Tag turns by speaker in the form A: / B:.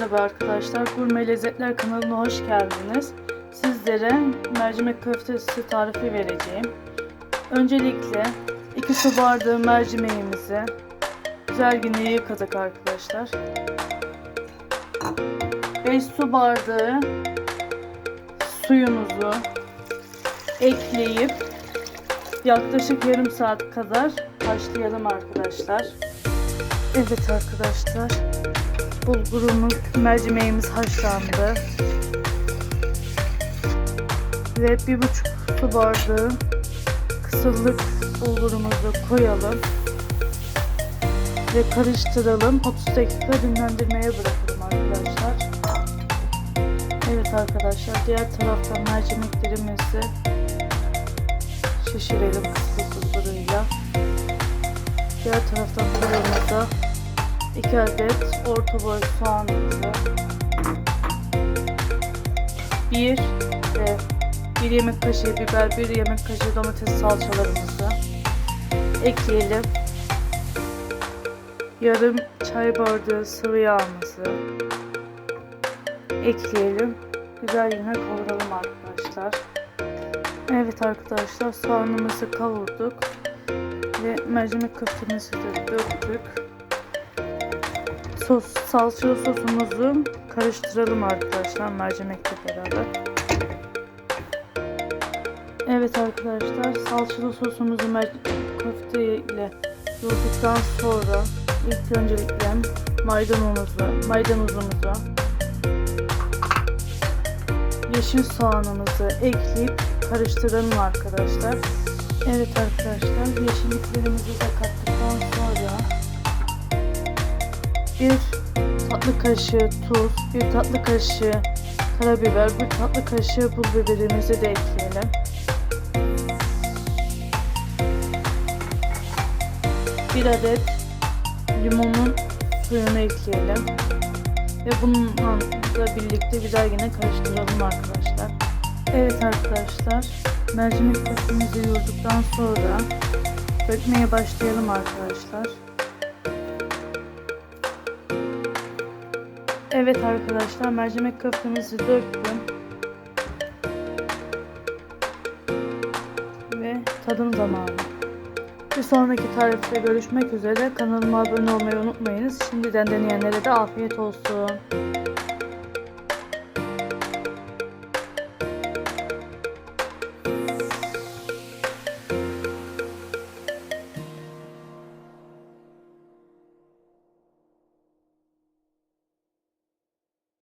A: Merhaba arkadaşlar, Gurme Lezzetler kanalına hoş geldiniz. Sizlere mercimek köftesi tarifi vereceğim. Öncelikle 2 su bardağı mercimeğimizi güzelce yıkadık arkadaşlar. 5 su bardağı suyumuzu ekleyip yaklaşık yarım saat kadar haşlayalım arkadaşlar. Evet arkadaşlar bulgurumuz, mercimeğimiz haşlandı. Ve bir buçuk su bardağı kısırlık bulgurumuzu koyalım. Ve karıştıralım. 30 dakika dinlendirmeye bırakalım arkadaşlar. Evet arkadaşlar diğer taraftan mercimeklerimizi şişirelim kısırlık bulguruyla. Diğer taraftan fırınımıza 2 adet orta boy soğanımızı 1 ve 1 yemek kaşığı biber, 1 yemek kaşığı domates salçalarımızı ekleyelim. Yarım çay bardağı sıvı yağımızı ekleyelim. Güzel yine kavuralım arkadaşlar. Evet arkadaşlar soğanımızı kavurduk ve mercimek köftemizi de döktük sos, salçalı sosumuzu karıştıralım arkadaşlar mercimekle beraber. Evet arkadaşlar salçalı sosumuzu köfte ile yoğurduktan sonra ilk öncelikle maydanozumu, maydanozumuzu yeşil soğanımızı ekleyip karıştıralım arkadaşlar. Evet arkadaşlar yeşilliklerimizi de kattıktan sonra bir tatlı kaşığı tuz, bir tatlı kaşığı karabiber, bir tatlı kaşığı pul biberimizi de ekleyelim. Bir adet limonun suyunu ekleyelim. Ve bununla birlikte güzel yine karıştıralım arkadaşlar. Evet arkadaşlar, mercimek köftemizi yoğurduktan sonra dökmeye başlayalım arkadaşlar. Evet arkadaşlar mercimek köftemizi döktüm. Ve tadım zamanı. Bir sonraki tarifte görüşmek üzere. Kanalıma abone olmayı unutmayınız. Şimdiden deneyenlere de afiyet olsun.